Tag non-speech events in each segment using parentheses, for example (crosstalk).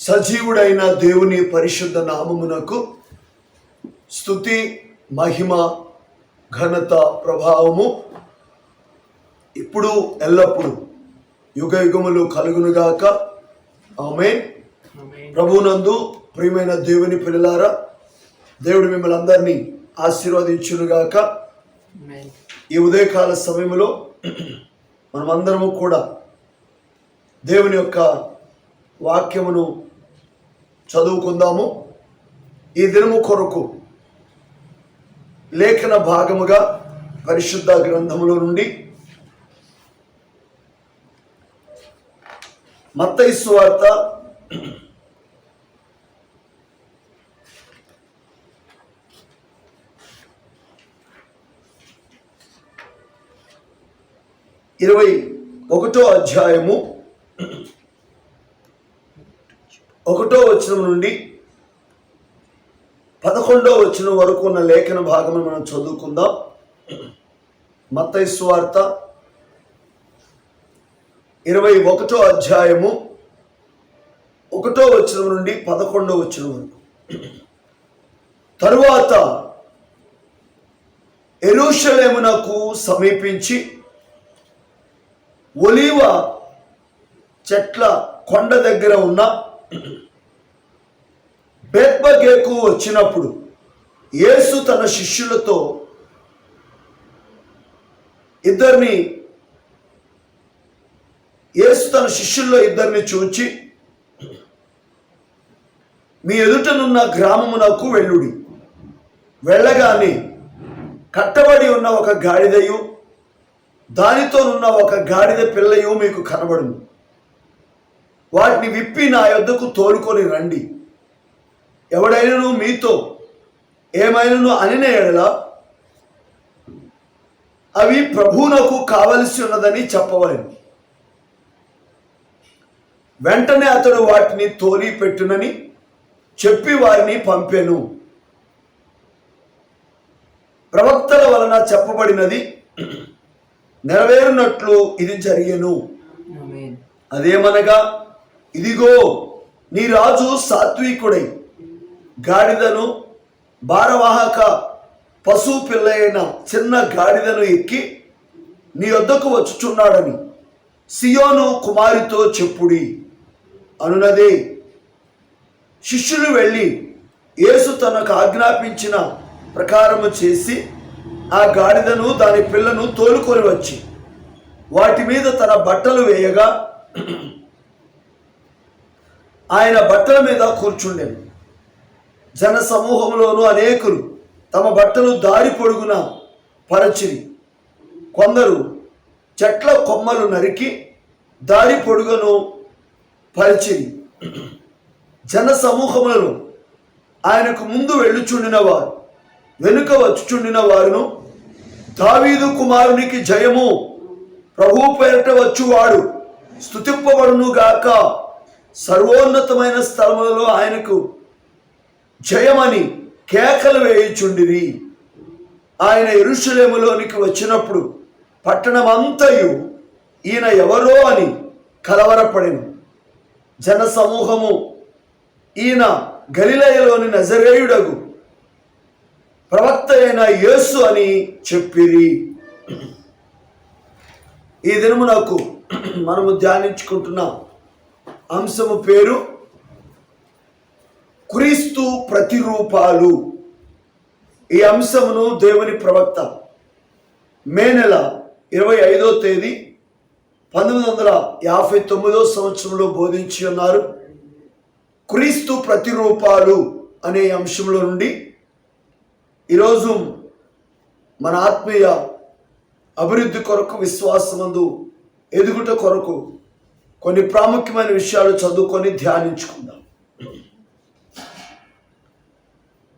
సజీవుడైన దేవుని పరిశుద్ధ నామమునకు స్థుతి మహిమ ఘనత ప్రభావము ఇప్పుడు ఎల్లప్పుడు యుగ యుగములు కలుగునుగాక. ఆమె ప్రభునందు ప్రియమైన దేవుని పిల్లలారా దేవుడు మిమ్మల్ని అందరినీ ఆశీర్వదించునుగాక. ఈ ఉదయకాల సమయంలో మనమందరము కూడా దేవుని యొక్క వాక్యమును చదువుకుందాము. ఈ దినము కొరకు లేఖన భాగముగా పరిశుద్ధ గ్రంథములో నుండి మత్తైసు వార్త ఇరవై ఒకటో అధ్యాయము ఒకటో వచనం నుండి పదకొండో వచనం వరకు ఉన్న లేఖన భాగం మనం చదువుకుందాం. మత్తయి సువార్త ఇరవై ఒకటో అధ్యాయము ఒకటో వచనం నుండి పదకొండో వచనం వరకు. తరువాత ఎరుషలేమునకు సమీపించి ఒలీవ చెట్ల కొండ దగ్గర ఉన్న బెత్బగేకు వచ్చినప్పుడు యేసు తన శిష్యులతో ఇద్దరిని యేసు తన శిష్యుల్లో ఇద్దరిని చూచి మీ ఎదుటనున్న గ్రామమునకు వెళ్ళుడి. వెళ్ళగానే కట్టబడి ఉన్న ఒక గాడిదయు దానితోనున్న ఒక గాడిద పిల్లయు మీకు కనబడును. వాటిని విప్పి నా యొద్దకు తోలుకొని రండి. ఎవడైనను మీతో ఏమైనను అనిన ఎడల అవి ప్రభువునకు కావలసి ఉన్నదని చెప్పవలను. వెంటనే అతడు వాటిని తోలి పెట్టునని చెప్పి వారిని పంపెను. ప్రవక్తల వలన చెప్పబడినది నెరవేరునట్లు ఇది జరిగెను. అదేమనగా ఇదిగో నీ రాజు సాత్వికుడై గాడిదను భారవాహక పశు పిల్లైన చిన్న గాడిదను ఎక్కి నీ వద్దకు వచ్చుచున్నాడని సియోను కుమారితో చెప్పుడి. అనునదే శిష్యులు వెళ్ళి యేసు తనకు ఆజ్ఞాపించిన ప్రకారము చేసి ఆ గాడిదను దాని పిల్లను తోలుకొని వచ్చి వాటి మీద తన బట్టలు వేయగా ఆయన బట్టల మీద కూర్చుండెను. జన సమూహంలోనూ అనేకులు తమ బట్టలు దారి పొడుగున పరచిరి. కొందరు చెట్ల కొమ్మలు నరికి దారి పొడుగును పరిచిరి. జన సమూహములను ఆయనకు ముందు వెళ్ళుచుండిన వారు వెనుక వచ్చుచుండిన వారును దావీదు కుమారునికి జయము ప్రభు పేరట వచ్చువాడు. స్థుతింపబడును గాక సర్వోన్నతమైన స్థలములలో ఆయనకు జయమని కేకలు వేయుచుండిరి. ఆయన ఎరుషులేములోనికి వచ్చినప్పుడు పట్టణమంతయు ఈయన ఎవరో అని కలవరపడెను. జన సమూహము ఈయన గలిలయలోని నజరేయుడగు ప్రవక్త అయిన యేసు అని చెప్పిరి. ఈ దినము నాకు మనము ధ్యానించుకుంటున్న. అంశము పేరు క్రీస్తు ప్రతిరూపాలు. ఈ అంశమును దేవుని ప్రవక్త మే నెల ఇరవై ఐదో తేదీ పంతొమ్మిది వందల యాభై తొమ్మిదో సంవత్సరంలో బోధించి ఉన్నారు. క్రీస్తు ప్రతిరూపాలు అనే అంశంలో నుండి ఈరోజు మన ఆత్మీయ అభివృద్ధి కొరకు విశ్వాసమందు ఎదుగుట కొరకు కొన్ని ప్రాముఖ్యమైన విషయాలు చదువుకొని ధ్యానించుకుందాం.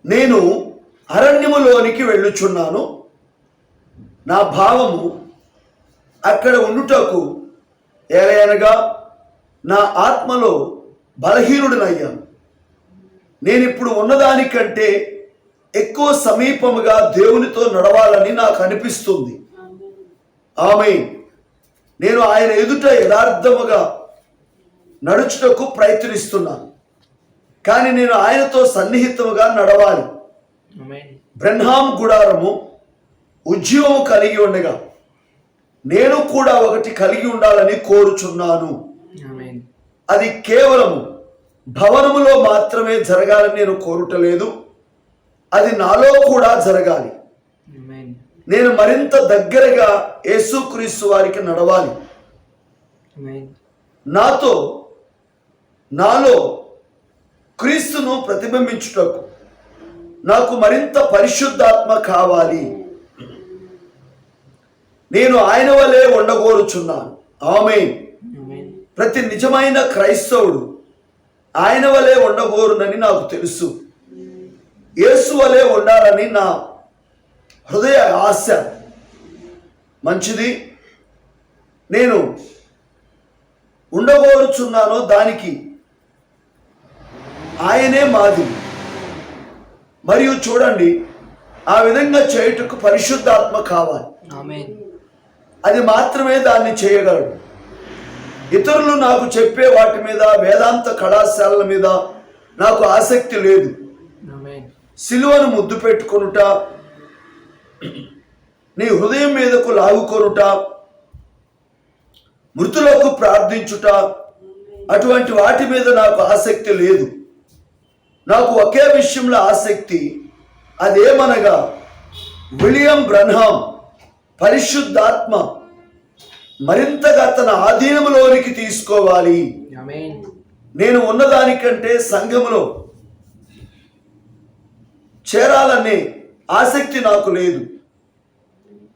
నేను అరణ్యములోనికి వెళ్ళుచున్నాను. నా భావము అక్కడ ఉండుటకు ఏలయనగా నా ఆత్మలో బలహీనుడినయ్యాను. నేను ఇప్పుడు ఉన్నదానికంటే ఎక్కువ సమీపముగా దేవునితో నడవాలని నాకు అనిపిస్తుంది. ఆమె నేను ఆయన ఎదుట యథార్థముగా నడుచుటకు ప్రయత్నిస్తున్నాను. కానీ నేను ఆయనతో సన్నిహితముగా నడవాలి. బ్రహ్మాం గుడారము ఉద్యోగము కలిగి ఉండగా నేను కూడా ఒకటి కలిగి ఉండాలని కోరుచున్నాను. అది కేవలము భవనములో మాత్రమే జరగాలని నేను కోరుటలేదు అది నాలో కూడా జరగాలి. నేను మరింత దగ్గరగా యేసుక్రీస్తు వారికి నడవాలి. నాతో నాలో క్రీస్తును ప్రతిబింబించుటకు. నాకు మరింత పరిశుద్ధాత్మ కావాలి. నేను ఆయన వలె ఉండగోరుచున్నాను. ఆమె. ప్రతి నిజమైన క్రైస్తవుడు ఆయన వలె ఉండగోరునని నాకు తెలుసు. యేసు వలె ఉండాలని నా హృదయ ఆశ. మంచిది. నేను ఉండగోరుచున్నానో దానికి ఆయనే మాది. మరియు చూడండి ఆ విధంగా చేయుటకు పరిశుద్ధాత్మ కావాలి. అది మాత్రమే దాన్ని చేయగలడు. ఇతరులు నాకు చెప్పే వాటి మీద వేదాంత కళాశాలల మీద నాకు ఆసక్తి లేదు. సిలువను ముద్దు పెట్టుకొనుట నీ హృదయం మీదకు లాగుకొనుట మృతులకు ప్రార్థించుట అటువంటి వాటి మీద నాకు ఆసక్తి లేదు. నాకు ఒకే విషయంలో ఆసక్తి అదేమనగా విలియం బ్రన్హాం పరిశుద్ధాత్మ మరింతగా తన ఆధీనంలోనికి తీసుకోవాలి. నేను ఉన్నదానికంటే సంఘములో చేరాలనే ఆసక్తి నాకు లేదు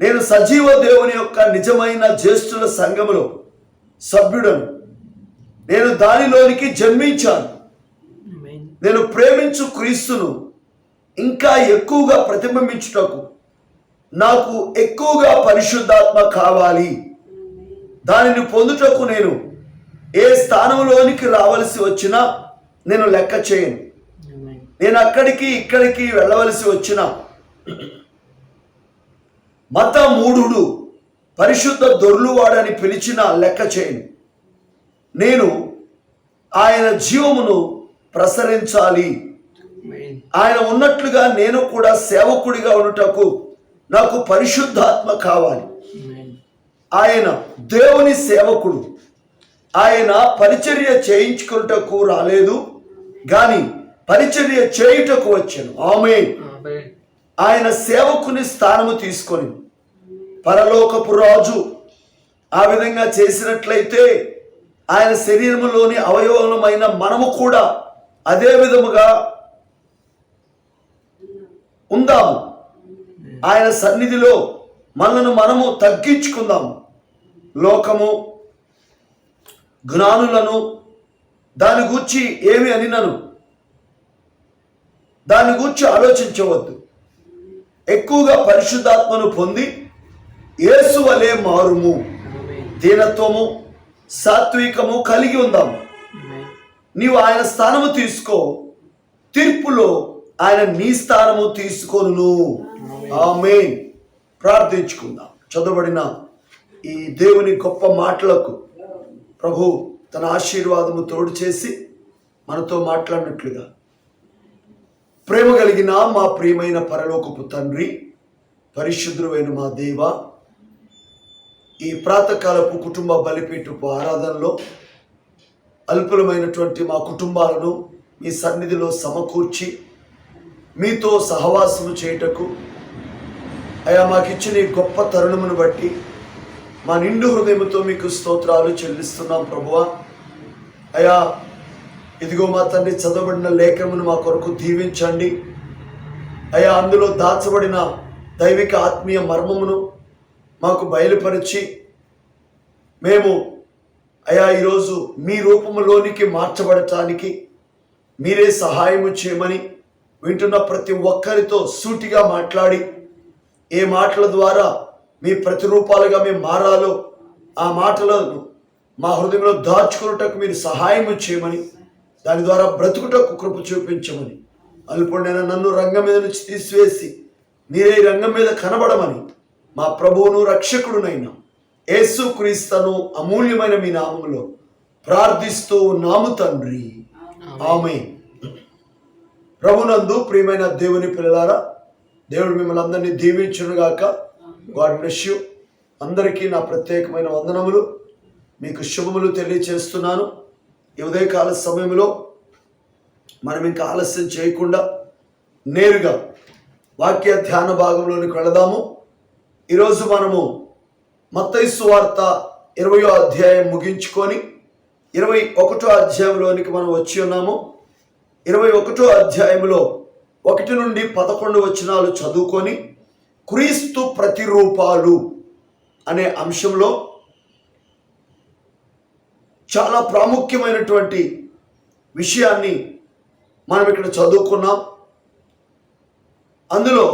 నేను సజీవ దేవుని యొక్క నిజమైన జ్యేష్ఠుల సంఘములో సభ్యుడను నేను దానిలోనికి జన్మించాను. నేను ప్రేమించు క్రీస్తును ఇంకా ఎక్కువగా ప్రతిబింబించుటకు నాకు ఎక్కువగా పరిశుద్ధాత్మ కావాలి. దానిని పొందుటకు నేను ఏ స్థానంలోనికి రావలసి వచ్చినా నేను లెక్క చేయను. నేను అక్కడికి ఇక్కడికి వెళ్ళవలసి వచ్చిన మత మూఢుడు పరిశుద్ధ దొర్లువాడని పిలిచిన లెక్క చేయను. నేను ఆయన జీవమును ప్రసరించాలి. ఆయన ఉన్నట్లుగా నేను కూడా సేవకుడిగా ఉండుటకు నాకు పరిశుద్ధాత్మ కావాలి. ఆయన దేవుని సేవకుడు ఆయన పరిచర్య చేయించుకున్నటకు రాలేదు కానీ పరిచర్య చేయుటకు వచ్చాను ఆమె. ఆయన సేవకుని స్థానము తీసుకొని పరలోకపు రాజు ఆ విధంగా చేసినట్లయితే ఆయన శరీరములోని అవయవమైన మనము కూడా అదే విధముగా ఉందాము. ఆయన సన్నిధిలో మనను మనము తగ్గించుకుందాము. లోకము జ్ఞానులను దాని గూర్చి ఏమి అనినను దాని గూర్చి ఆలోచించవద్దు. ఎక్కువగా పరిశుద్ధాత్మను పొంది యేసు వలె మారుము. దీనత్వము సాత్వికము కలిగి ఉందాము. నీవు ఆయన స్థానము తీసుకో. తీర్పులో ఆయన నీ స్థానము తీసుకొను ఆమె ప్రార్థించుకుందాం. చదవబడిన ఈ దేవుని గొప్ప మాటలకు ప్రభు తన ఆశీర్వాదము తోడు చేసి మనతో మాట్లాడినట్లుగా. ప్రేమ కలిగిన మా ప్రియమైన పరలోకపు తండ్రి పరిశుద్ధుడైన మా దేవ ఈ ప్రాతకాలపు కుటుంబ బలిపీటపు ఆరాధనలో అల్పులమైనటువంటి మా కుటుంబాలను మీ సన్నిధిలో సమకూర్చి మీతో సహవాసము చేయుటకు అయా మాకిచ్చిన ఈ గొప్ప తరుణమును బట్టి మా నిండు హృదయముతో మీకు స్తోత్రాలు చెల్లిస్తున్నాం ప్రభువ. అయా ఇదిగో మా తండ్రి చదవబడిన లేఖమును మా కొరకు దీవించండి. అయా అందులో దాచబడిన దైవిక ఆత్మీయ మర్మమును మాకు బయలుపరిచి మేము అయా ఈరోజు మీ రూపంలోనికి మార్చబడటానికి మీరే సహాయము చేయమని వింటున్న ప్రతి ఒక్కరితో సూటిగా మాట్లాడి ఏ మాటల ద్వారా మీ ప్రతిరూపాలుగా మేము మారాలో ఆ మాటలను మా హృదయంలో దాచుకున్నటకు మీరు సహాయం చేయమని దాని ద్వారా బ్రతుకుటకు కృప చూపించమని అల్పుడైన నన్ను రంగం మీద నుంచి తీసివేసి మీరే రంగం మీద కనబడమని మా ప్రభువును రక్షకుడునైనా యేసు క్రీస్తను అమూల్యమైన మీ నామములో ప్రార్థిస్తూ నాము తండ్రి. ఆమె ప్రభునందు ప్రియమైన దేవుని పిల్లలారా దేవుడు మిమ్మల్ని అందరినీ దీవించునుగాక. God bless you. అందరికీ నా ప్రత్యేకమైన వందనములు. మీకు శుభములు తెలియచేస్తున్నాను. ఈ ఉదయకాల సమయంలో మనం ఇంకా ఆలస్యం చేయకుండా నేరుగా వాక్య ధ్యాన భాగంలోనికి వెళదాము. ఈరోజు మనము మత్తైసు వార్త ఇరవయో అధ్యాయం ముగించుకొని ఇరవై ఒకటో అధ్యాయంలోనికి మనం వచ్చి ఉన్నాము. ఇరవై ఒకటో అధ్యాయంలో ఒకటి నుండి పదకొండు వచనాలు చదువుకొని క్రీస్తు ప్రతిరూపాలు అనే అంశంలో చాలా ప్రాముఖ్యమైనటువంటి విషయాన్ని మనం ఇక్కడ చదువుకున్నాం. అందులో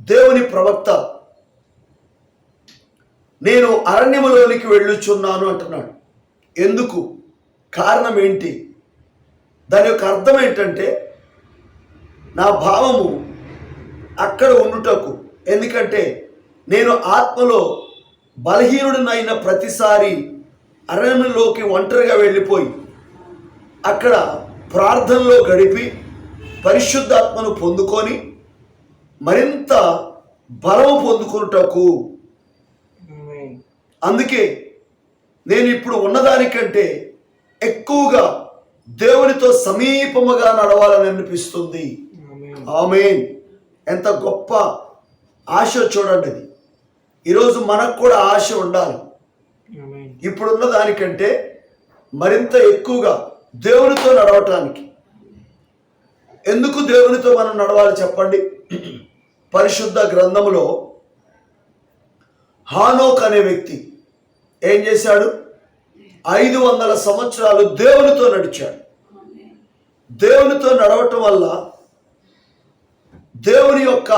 దేవుని ప్రవక్త నేను అరణ్యములోనికి వెళ్ళుచున్నాను అంటున్నాడు. ఎందుకు? కారణం ఏంటి? దాని యొక్క అర్థం ఏంటంటే నా భావము అక్కడ ఉండుటకు. ఎందుకంటే నేను ఆత్మలో బలహీనుడినైన ప్రతిసారి అరణ్యంలోకి ఒంటరిగా వెళ్ళిపోయి అక్కడ ప్రార్థనలో గడిపి పరిశుద్ధాత్మను పొందుకొని మరింత బలము పొందుకున్నటకు అందుకే నేను ఇప్పుడు ఉన్నదానికంటే ఎక్కువగా దేవునితో సమీపముగా నడవాలని అనిపిస్తుంది. ఆమెన్. ఎంత గొప్ప ఆశ చూడండి అది. ఈరోజు మనకు కూడా ఆశ ఉండాలి. ఇప్పుడున్న దానికంటే మరింత ఎక్కువగా దేవునితో నడవటానికి. ఎందుకు దేవునితో మనం నడవాలి చెప్పండి? పరిశుద్ధ గ్రంథములో హానోక్ అనే వ్యక్తి ఏం చేశాడు? ఐదు వందల సంవత్సరాలు దేవునితో నడిచాడు. దేవునితో నడవటం వల్ల దేవుని యొక్క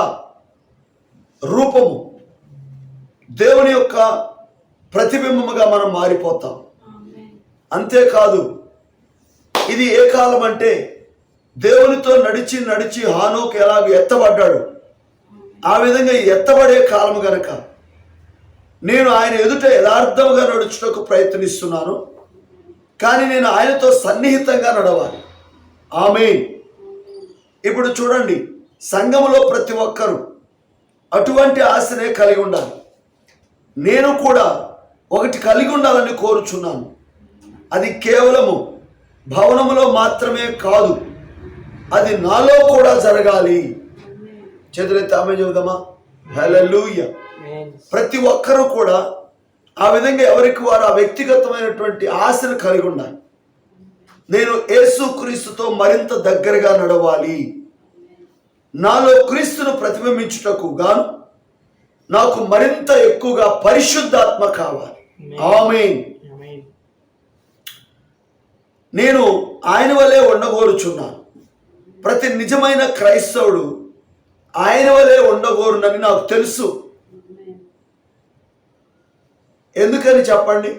రూపము దేవుని యొక్క ప్రతిబింబముగా మనం మారిపోతాం. అంతేకాదు ఇది ఏ కాలం అంటే దేవునితో నడిచి నడిచి హానోకు ఎలాగ ఎత్తబడ్డాడు. ఆ విధంగా ఎత్తబడే కాలం గనక నేను ఆయన ఎదుట యథార్థముగా నడుచుటకు ప్రయత్నిస్తున్నాను. కానీ నేను ఆయనతో సన్నిహితంగా నడవాలి. ఆమె ఇప్పుడు చూడండి సంఘములో ప్రతి ఒక్కరూ అటువంటి ఆశనే కలిగి ఉండాలి. నేను కూడా ఒకటి కలిగి ఉండాలని కోరుచున్నాను. అది కేవలము భవనములో మాత్రమే కాదు అది నాలో కూడా జరగాలి. చేతులెత్తి ఆమె చెబుదామా? హల్లెలూయా. ప్రతి ఒక్కరూ కూడా ఆ విధంగా ఎవరికి వారు ఆ వ్యక్తిగతమైనటువంటి ఆశను కలిగి ఉండాలి. నేను యేసు క్రీస్తుతో మరింత దగ్గరగా నడవాలి. నాలో క్రీస్తును ప్రతిబింబించుటకు గాను నాకు మరింత ఎక్కువగా పరిశుద్ధాత్మ కావాలి. Amen. నేను ఆయన వలె ఉండగోరుచున్నాను. ప్రతి నిజమైన క్రైస్తవుడు ఆయన వలె ఉండగోరునని నాకు తెలుసు. ఎందుకని చెప్పండి?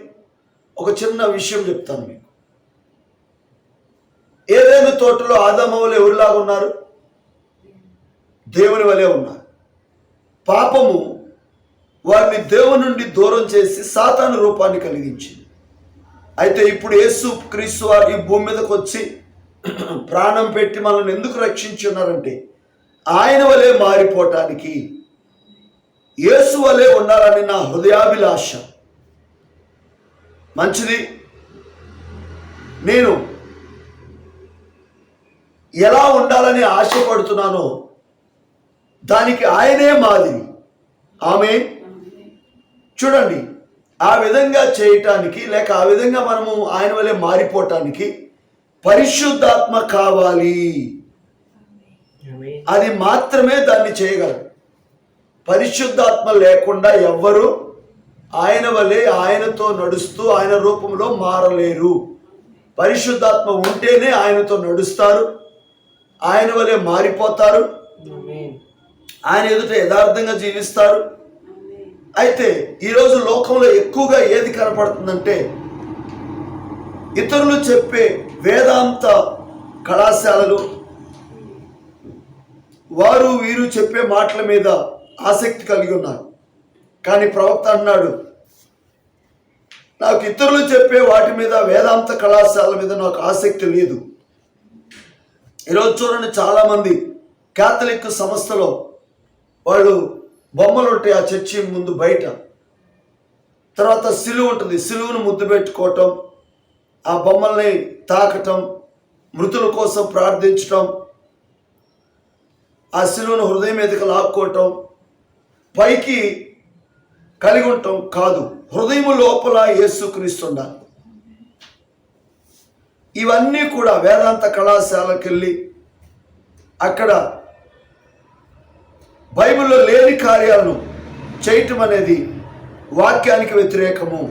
ఒక చిన్న విషయం చెప్తాను మీకు. ఏదైనా తోటలో ఆదామవలు ఎవరిలాగా ఉన్నారు? దేవుని వలె ఉన్నారు. పాపము వారిని దేవుని నుండి దూరం చేసి సాతాను రూపాన్ని కలిగించింది. అయితే ఇప్పుడు యేసు క్రీస్తు వారు ఈ భూమి మీదకి వచ్చి (clears throat) ప్రాణం పెట్టి మనల్ని ఎందుకు రక్షించి ఉన్నారంటే ఆయన వలె మారిపోవటానికి యేసు వలె ఉండాలని నా హృదయాభిలాష. మంచిది. నేను ఎలా ఉండాలని ఆశపడుతున్నానో దానికి ఆయనే మాదిరి ఆమె. చూడండి ఆ విధంగా చేయటానికి లేక ఆ విధంగా మనము ఆయన వల్లే మారిపోవటానికి పరిశుద్ధాత్మ కావాలి. అది మాత్రమే దాన్ని చేయగలరు పరిశుద్ధాత్మ లేకుండా ఎవ్వరు ఆయన వలె ఆయనతో నడుస్తూ ఆయన రూపంలో మారలేరు. పరిశుద్ధాత్మ ఉంటేనే ఆయనతో నడుస్తారు. ఆయన వలె మారిపోతారు. ఆయన ఎదుట యథార్థంగా జీవిస్తారు. అయితే ఈరోజు లోకంలో ఎక్కువగా ఏది కనపడుతుందంటే ఇతరులు చెప్పే వేదాంత కళాశాలలు వారు వీరు చెప్పే మాటల మీద ఆసక్తి కలిగి ఉన్నారు. కానీ ప్రవక్త అన్నాడు నాకు ఇతరులు చెప్పే వాటి మీద వేదాంత కళాశాల మీద నాకు ఆసక్తి లేదు. ఈరోజు చూడండి చాలామంది క్యాథలిక్ సంస్థలో వాళ్ళు బొమ్మలు ఉంటాయి ఆ చర్చి ముందు బయట. తర్వాత సిలువు ఉంటుంది సిలువును ముద్దు పెట్టుకోవటం ఆ బొమ్మల్ని తాకటం మృతుల కోసం ప్రార్థించటం ఆ సిలువను హృదయం మీదకి లాక్కోవటం పైకి కలిగి ఉండటం కాదు. హృదయం లోపల యేసుక్రీస్తు ఉండాలి ఇవన్నీ కూడా వేదాంత కళాశాలకు వెళ్ళి అక్కడ బైబిల్లో లేని కార్యాలను చేయటం అనేది వాక్యానికి వ్యతిరేకము.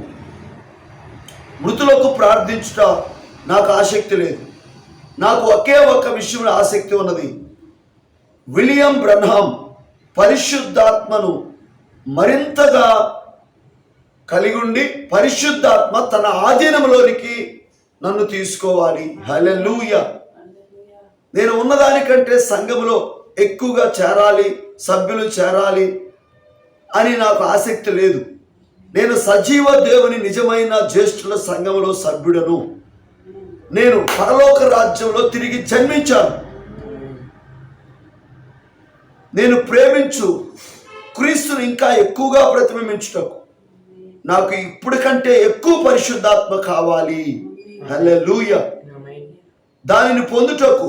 మృతులకు ప్రార్థించుట నాకు ఆసక్తి లేదు. నాకు ఒకే ఒక్క విషయంలో ఆసక్తి ఉన్నది. విలియం బ్రహ్మం పరిశుద్ధాత్మను మరింతగా కలిగి ఉండి పరిశుద్ధాత్మ తన ఆధీనంలోనికి నన్ను తీసుకోవాలి. హలెలూయ నేను ఉన్నదానికంటే సంఘములో ఎక్కువగా చేరాలి సభ్యులు చేరాలి అని నాకు ఆసక్తి లేదు. నేను సజీవ దేవుని నిజమైన జ్యేష్ఠుల సంఘములో సభ్యుడను. నేను పరలోక రాజ్యంలో తిరిగి జన్మించాను. నేను ప్రేమించు క్రీస్తుని ఇంకా ఎక్కువగా ప్రతిబింబించుటకు. నాకు ఇప్పుడు కంటే ఎక్కువ పరిశుద్ధాత్మ కావాలి. హలే లూయ దానిని పొందుటకు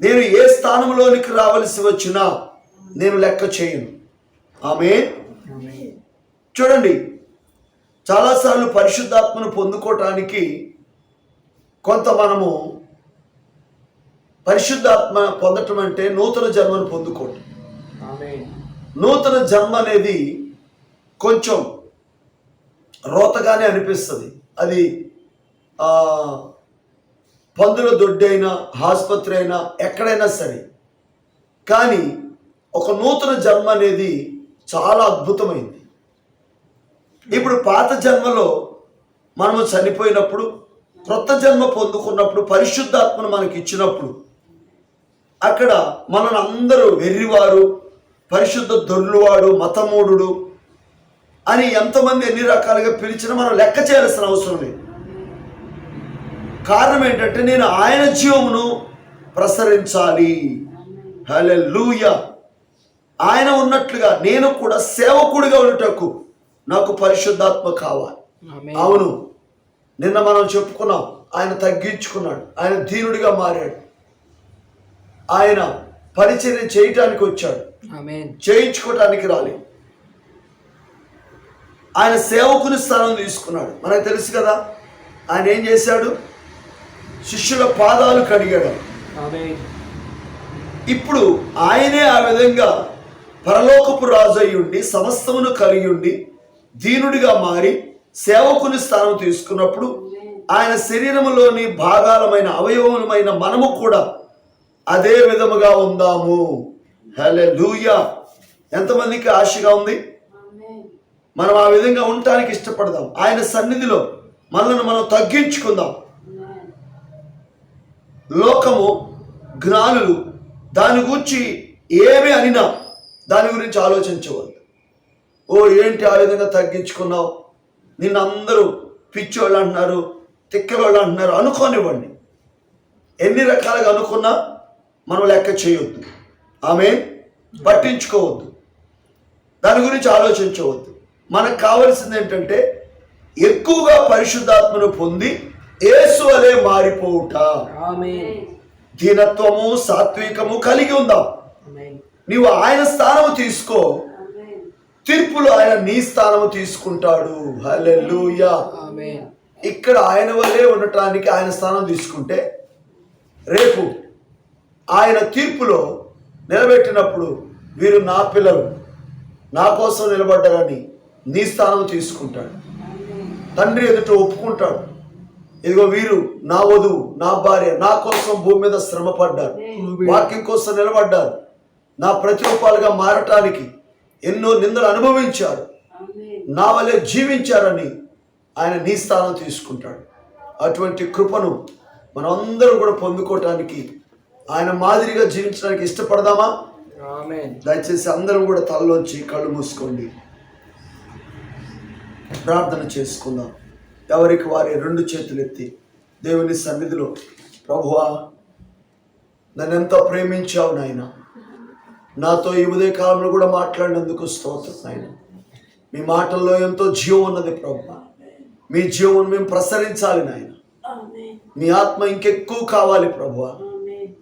నేను ఏ స్థానంలోనికి రావలసి వచ్చినా నేను లెక్క చేయను. ఆమె చూడండి చాలాసార్లు పరిశుద్ధాత్మను పొందుకోవటానికి కొంత మనము పరిశుద్ధాత్మ పొందటం అంటే నూతన జన్మను పొందుకోవటం. నూతన జన్మ అనేది కొంచెం రోతగానే అనిపిస్తుంది. అది పందుల దొడ్డి అయినా ఆసుపత్రి అయినా ఎక్కడైనా సరే. కానీ ఒక నూతన జన్మ అనేది చాలా అద్భుతమైంది. ఇప్పుడు పాత జన్మలో మనము చనిపోయినప్పుడు క్రొత్త జన్మ పొందుకున్నప్పుడు పరిశుద్ధాత్మను మనకి ఇచ్చినప్పుడు అక్కడ మనల్ని అందరూ వెర్రివారు పరిశుద్ధ దొర్లువాడు మతమూఢుడు అని ఎంతమంది ఎన్ని రకాలుగా పిలిచినా మనం లెక్క చేయాల్సిన అవసరం లేదు. కారణం ఏంటంటే నేను ఆయన జీవమును ప్రసరించాలి. హల్లెలూయా. ఆయన ఉన్నట్లుగా నేను కూడా సేవకుడిగా ఉండటకు నాకు పరిశుద్ధాత్మ కావాలి. అవును. నిన్న మనం చెప్పుకున్నాం ఆయన తగ్గించుకున్నాడు ఆయన దీనుడిగా మారాడు. ఆయన పరిచర్య చేయటానికి వచ్చాడు. చేయించుకోవటానికి రాలేదు ఆయన సేవకుని స్థానం తీసుకున్నాడు. మనకు తెలుసు కదా ఆయన ఏం చేశాడు? శిష్యుల పాదాలు కడిగాడు. ఇప్పుడు ఆయనే ఆ విధంగా పరలోకపు రాజు అయి ఉండి సమస్తమును కలిగి ఉండి దీనుడిగా మారి సేవకుని స్థానం తీసుకున్నప్పుడు ఆయన శరీరములోని భాగాలమైన అవయవములమైన మనము కూడా అదే విధముగా ఉందాము. హలే ఎంతమందికి ఆశగా ఉంది? మనం ఆ విధంగా ఉండటానికి ఇష్టపడదాం. ఆయన సన్నిధిలో మనల్ని మనం తగ్గించుకుందాం. లోకము జ్ఞానులు దాని గురించి ఏమి అనినా దాని గురించి ఆలోచించవద్దు. ఓ ఏంటి ఆ విధంగా తగ్గించుకున్నావు? నిన్న అందరూ పిచ్చోళ్ళు అంటున్నారు తిక్కలోళ్ళు అంటున్నారు అనుకోనివ్వండి. ఎన్ని రకాలుగా అనుకున్నా మనం లెక్క చేయొద్దు. ఆమె పట్టించుకోవద్దు. దాని గురించి ఆలోచించవద్దు. మనకు కావలసింది ఏంటంటే ఎక్కువగా పరిశుద్ధాత్మను పొంది యేసు అలే మారిపోవుట. దీనత్వము సాత్వికము కలిగి ఉందాం. నీవు ఆయన స్థానము తీసుకో. తీర్పులో ఆయన నీ స్థానము తీసుకుంటాడు. ఇక్కడ ఆయన వల్లే ఉండటానికి ఆయన స్థానం తీసుకుంటే రేపు ఆయన తీర్పులో నిలబెట్టినప్పుడు వీరు నా పిల్లలు. నా కోసం నిలబడ్డారని నీ స్థానం తీసుకుంటాడు తండ్రి ఎదుట ఒప్పుకుంటాడు. ఇదిగో వీరు నా వధువు నా భార్య నా కోసం భూమి మీద శ్రమ పడ్డారు వాక్యం కోసం నిలబడ్డారు. నా ప్రతిరూపాలుగా మారటానికి ఎన్నో నిందలు అనుభవించారు. నా వల్లే జీవించారని ఆయన నీ స్థానం తీసుకుంటాడు. అటువంటి కృపను మనం అందరం కూడా పొందుకోవటానికి ఆయన మాదిరిగా జీవించడానికి ఇష్టపడదామా? దయచేసి అందరం కూడా తలలోంచి కళ్ళు మూసుకోండి. ప్రార్థన చేసుకుందాం. ఎవరికి వారి రెండు చేతులు ఎత్తి దేవుని సన్నిధిలో ప్రభువా నన్ను ఎంతో ప్రేమించావు నాయన. నాతో ఈ ఉదయకాలంలో కూడా మాట్లాడినందుకు స్తోత్రం నాయన. మీ మాటల్లో ఎంతో జీవం ఉన్నది ప్రభు మీ జీవం మేము ప్రసరించాలి నాయన. మీ ఆత్మ ఇంకెక్కువ కావాలి ప్రభువా.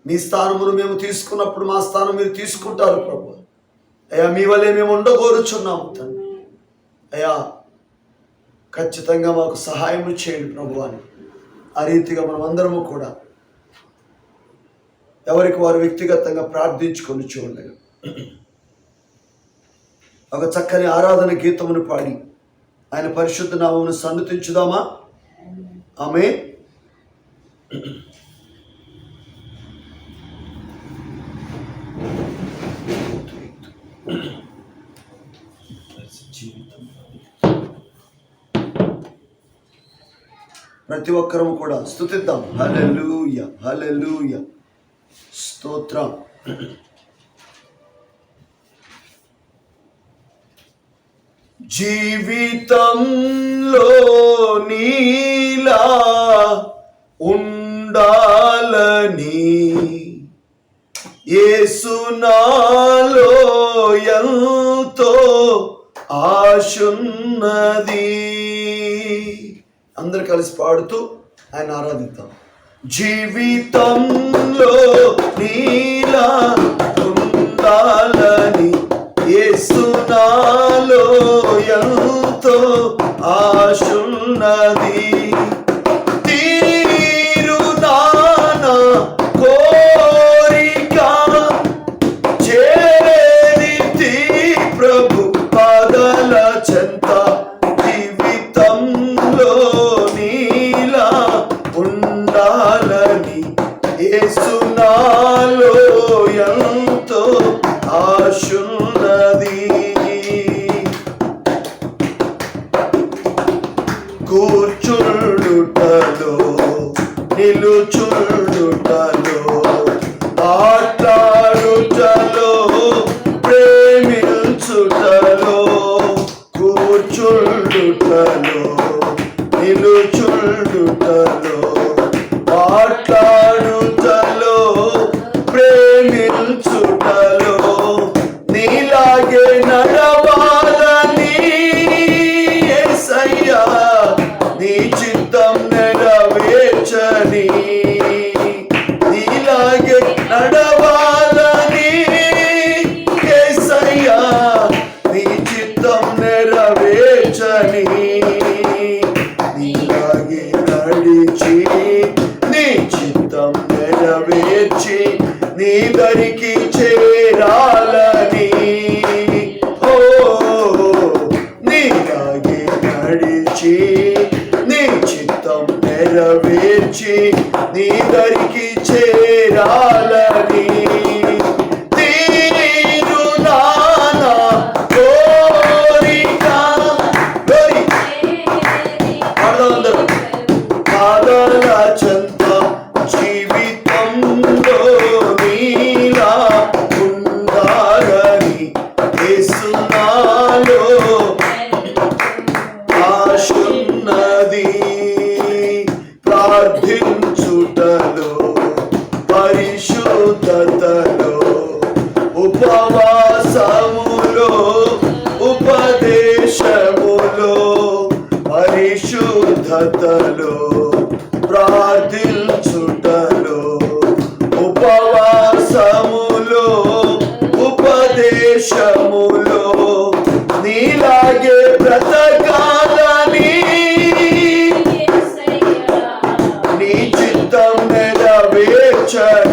మీ స్థానమును మేము తీసుకున్నప్పుడు మా స్థానం మీరు తీసుకుంటారు ప్రభు. అయ్యా మీ వల్లే మేము ఉండగోరుచున్నాము తండ్రి. అయ్యా ఖచ్చితంగా మాకు సహాయం చేయండి ప్రభు అని. ఆ రీతిగా మనం అందరము కూడా ఎవరికి వారు వ్యక్తిగతంగా ప్రార్థించుకొని చూడలేదు ఒక చక్కని ఆరాధన గీతమును పాడి ఆయన పరిశుద్ధ నామమును సన్నతించుదామా? ఆమె ప్రతి ఒక్కరం కూడా స్థుతిద్దాం హలెలుయ హలెలుయ స్తోత్రం. జీవితంలో నీలా ఉండాలని ఏసునాలో ఎంతో ఆశున్నది. అందరు కలిసి పాడుతూ ఆయన ఆరాధిద్దాం. జీవితంలో నీలా ఉండాలని ఏసునాలో ఎంతో ఆశున్నది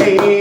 You.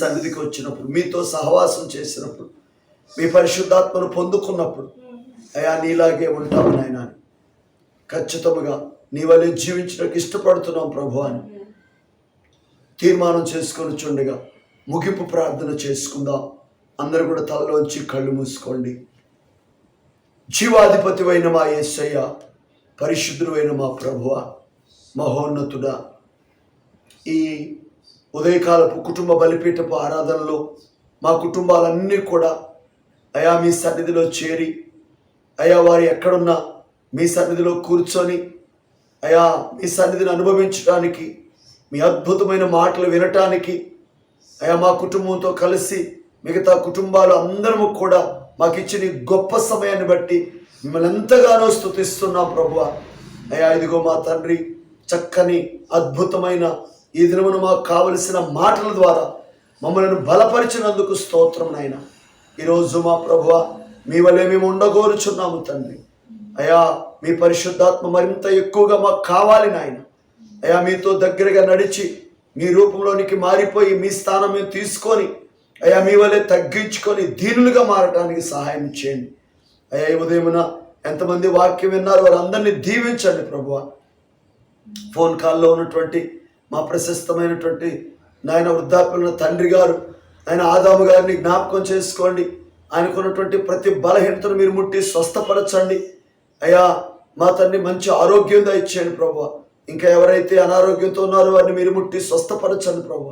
సన్నిధికి వచ్చినప్పుడు మీతో సహవాసం చేసినప్పుడు మీ పరిశుద్ధాత్మను పొందుకున్నప్పుడు అయా నీలాగే ఉంటావు నాయన అని. ఖచ్చితముగా నీ వల్ల జీవించడానికి ఇష్టపడుతున్నాం ప్రభు అని. తీర్మానం చేసుకొని చుండగా ముగింపు ప్రార్థన చేసుకుందాం. అందరూ కూడా తలలోంచి కళ్ళు మూసుకోండి. జీవాధిపతి అయిన మా ఏసయ్య పరిశుద్ధుడు అయిన మా ప్రభువ మహోన్నతుడా ఈ ఉదయకాలపు కుటుంబ బలిపీఠపు ఆరాధనలో మా కుటుంబాలన్నీ కూడా అయా మీ సన్నిధిలో చేరి అయా వారు ఎక్కడున్నా మీ సన్నిధిలో కూర్చొని అయా మీ సన్నిధిని అనుభవించడానికి మీ అద్భుతమైన మాటలు వినటానికి అయా మా కుటుంబంతో కలిసి మిగతా కుటుంబాలు అందరము కూడా మాకు ఇచ్చిన గొప్ప సమయాన్ని బట్టి మిమ్మల్ని ఎంతగానో స్థుతిస్తున్నాం ప్రభు అయా ఇదిగో మా తండ్రి చక్కని అద్భుతమైన ఈ దినమును మాకు కావలసిన మాటల ద్వారా మమ్మల్ని బలపరిచినందుకు స్తోత్రం నాయన. ఈరోజు మా ప్రభువ మీ వల్లే మేము ఉండగోరుచున్నాము తండ్రి. అయా మీ పరిశుద్ధాత్మ మరింత ఎక్కువగా మాకు కావాలి నాయన. అయా మీతో దగ్గరగా నడిచి మీ రూపంలోనికి మారిపోయి మీ స్థానం మేము తీసుకొని అయా మీ వల్లే తగ్గించుకొని దీనులుగా మారటానికి సహాయం చేయండి. అయ్యా ఉదయమున ఎంతమంది వాక్యం విన్నారు వారందరినీ దీవించండి ప్రభువ. ఫోన్ కాల్లో ఉన్నటువంటి మా ప్రశస్తమైనటువంటి నాయన వృద్ధాప్యుల తండ్రి గారు ఆయన ఆదాము గారిని జ్ఞాపకం చేసుకోండి. ఆయనకున్నటువంటి ప్రతి బలహీనతను మీరు ముట్టి స్వస్థపరచండి. అయ్యా మా తండ్రి మంచి ఆరోగ్యం ఇచ్చేయండి ప్రభు ఇంకా ఎవరైతే అనారోగ్యంతో ఉన్నారో వారిని మీరు ముట్టి స్వస్థపరచండి ప్రభు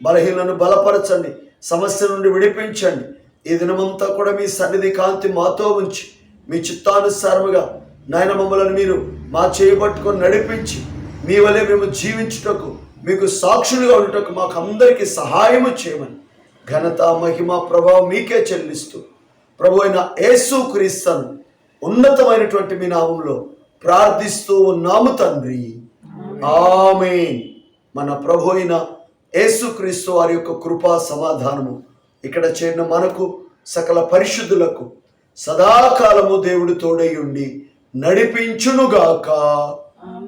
బలహీనను బలపరచండి. సమస్య నుండి విడిపించండి. ఈ దినమంతా కూడా మీ సన్నిధి కాంతి మాతో ఉంచి మీ చిత్తానుసారముగా నాయన మమ్మలను మీరు మా చేయబట్టుకొని నడిపించి మీ వలె మేము జీవించుటకు మీకు సాక్షులుగా ఉండటకు మాకు అందరికీ సహాయము చేయమని. ఘనత మహిమ ప్రభావం మీకే చెల్లిస్తూ ప్రభు అయిన యేసు క్రీస్తను ఉన్నతమైనటువంటి మీ నామంలో ప్రార్థిస్తూ ఉన్నాము తండ్రి. ఆమె మన ప్రభు అయిన యేసుక్రీస్తు వారి యొక్క కృపా సమాధానము ఇక్కడ చేరిన మనకు సకల పరిశుద్ధులకు సదాకాలము దేవుడు తోడై ఉండి నడిపించునుగాక.